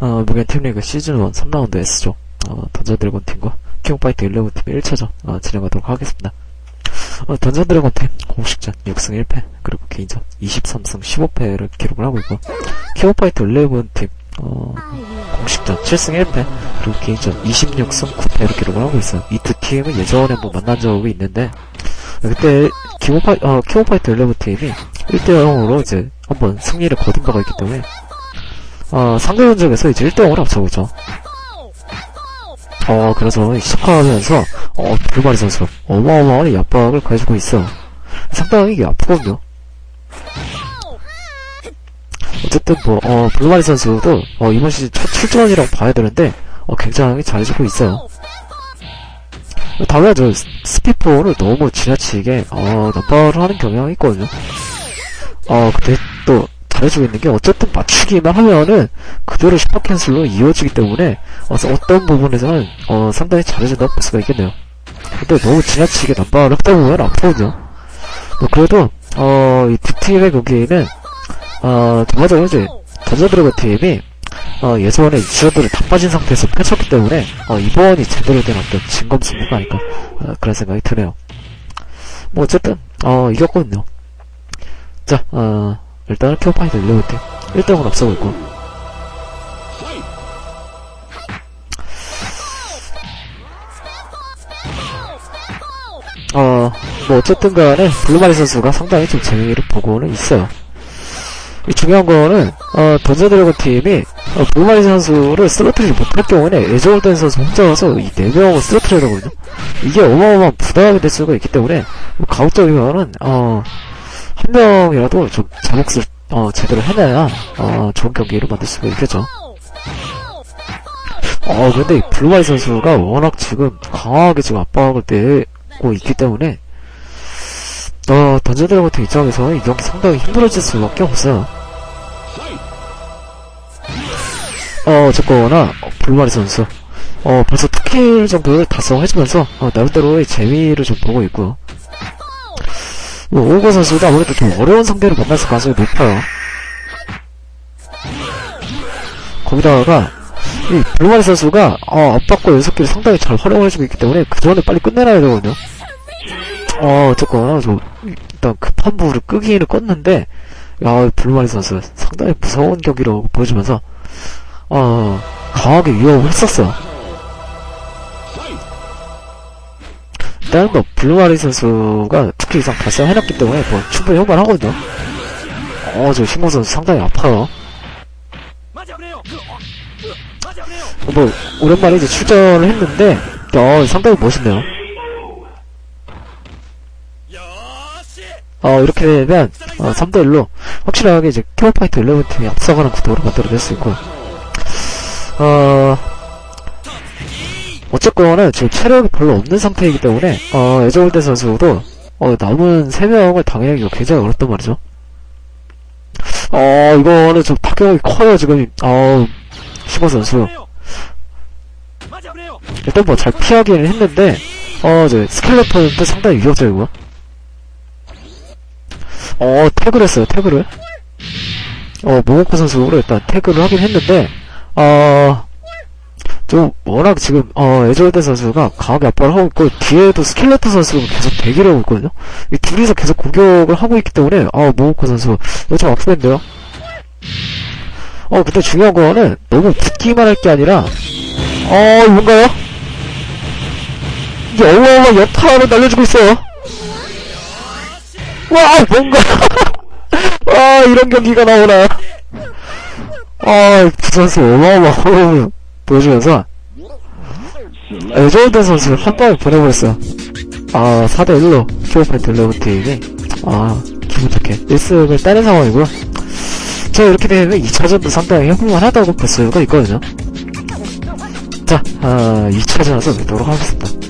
어, 무겐 팀리그 시즌1 3라운드 S조, 어, 던전 드래곤 팀과 킹파이트 11팀의 1차전, 어, 진행하도록 하겠습니다. 어, 던전 드래곤 팀, 공식전 6승 1패, 그리고 개인전 23승 15패를 기록을 하고 있고, 킹파이트 11팀, 어, 공식전 7승 1패, 그리고 개인전 26승 9패를 기록을 하고 있어요. 이 두 팀은 예전에 한번 만난 적이 있는데, 그때 킹오파이, 어, 킹오파이트 11팀이 1대0으로 이제 한번 승리를 거둔 바가 있기 때문에, 어, 상대 전적에서 이제 1대0으로 앞서고 있죠. 어, 그래서 시작하면서, 어, 블루마리 선수, 어마어마한 압박을 가해주고 있어. 상당히 이게 아프거든요. 어쨌든 뭐, 어, 블루마리 선수도, 어, 이번 시즌 첫 출전이라고 봐야 되는데, 어, 굉장히 잘해주고 있어요. 당연하죠. 스피포를 너무 지나치게, 어, 넘버를 하는 경향이 있거든요. 어, 근데 또, 잘해주고 있는 게, 어쨌든 맞추기만 하면은, 그대로 슈퍼 캔슬로 이어지기 때문에, 어, 어떤 부분에서는, 어, 상당히 잘해준다고 볼 수가 있겠네요. 근데 너무 지나치게 넘버를 하다 보면 아프거든요. 뭐, 그래도, 어, 이두 팀의 경기는, 어, 전반적으로 이제, 던져드래곤 팀이, 어, 예전에 유저들이 다 빠진 상태에서 펼쳤기 때문에, 어, 이번이 제대로 된 어떤 진검 승부가 아닐까, 어, 그런 생각이 드네요. 뭐, 어쨌든, 어, 이겼거든요. 자, 어, 일단은 큐파이터 11팀, 1등으로 앞서고 있고, 어, 뭐, 어쨌든 간에, 블루마리 선수가 상당히 좀 재미를 보고는 있어요. 이 중요한 거는, 어, 던져 드래곤 팀이, 어, 블루마리 선수를 쓰러뜨리지 못할 경우에는, 에저올덴 선수 혼자서 이 4명을 쓰러뜨려야 되거든요. 이게 어마어마한 부담이 될 수가 있기 때문에, 뭐 가급적이면은, 어, 한 명이라도 좀제 몫을, 어, 제대로 해내야, 어, 좋은 경기를 만들 수가 있겠죠. 어, 근데 이 블루마리 선수가 워낙 지금 강하게 지금 압박을 내고 있기 때문에, 어, 던져드래곤 팀 입장에서는 이 경기 상당히 힘들어질 수밖에 없어요. 어, 어쨌거나, 어, 블루마리 선수. 어, 벌써 투킬 정도를 달성해주면서, 어, 나름대로의 재미를 좀 보고 있고요. 뭐, 오고 선수도 아무래도 좀 어려운 상대를 만났을 가능성이 높아요. 거기다가, 이 블루마리 선수가, 어, 압박과 연속기를 상당히 잘 활용해주고 있기 때문에, 그 전에 빨리 끝내놔야 되거든요. 어, 어쨌거나, 좀, 일단 급한 부를 끄기는 껐는데, 야, 블루마리 선수 상당히 무서운 경기로 보여주면서, 어, 강하게 위협을 했었어요. 일단 뭐, 블루마리 선수가 특히 이상 달성해놨기 때문에, 뭐, 충분히 할만하거든요. 어, 저 신고 선수 상당히 아파요. 뭐, 오랜만에 이제 출전을 했는데, 어, 상당히 멋있네요. 어, 이렇게 되면, 어, 3대1로, 확실하게 이제, 큐어파이트 11팀이 앞서가는 구도로 만들어낼 수 있고, 어, 어쨌거나 지금 체력이 별로 없는 상태이기 때문에, 어, 에저올드 선수도, 어, 남은 3명을 당해내기가 굉장히 어렵단 말이죠. 어, 이거는 좀 타격이 커요, 지금, 어, 슈퍼 선수. 일단 뭐 잘 피하기는 했는데, 어, 저, 스켈레톤도 상당히 위협적이고요. 어, 태그를 했어요, 태그를. 어, 모모코 선수로 일단 태그를 하긴 했는데, 어, 좀, 워낙 지금, 어, 에저드 선수가 강하게 압박을 하고 있고, 뒤에도 스켈레터 선수가 계속 대기를 하고 있거든요? 이 둘이서 계속 공격을 하고 있기 때문에, 어, 모모코 선수, 이거 좀 아프겠는데요? 어, 근데 중요한 거는, 너무 붙기만 할 게 아니라, 어, 뭔가요? 이게 어마어마한 여타를 날려주고 있어요. 와, 뭔가. 와, 이런 경기가 나오나. 아, 두 선수 어마어마한 보여주면서, 에저드 선수 한 방에 보내버렸어요. 아, 4대1로 키오파이트 레브팀이, 아, 기분 좋게 1승을 따낸 상황이고요. 자, 이렇게 되면 2차전도 상당히 해볼만하다고 볼 수가 있거든요. 자, 아, 2차전에서 뵙도록 하겠습니다.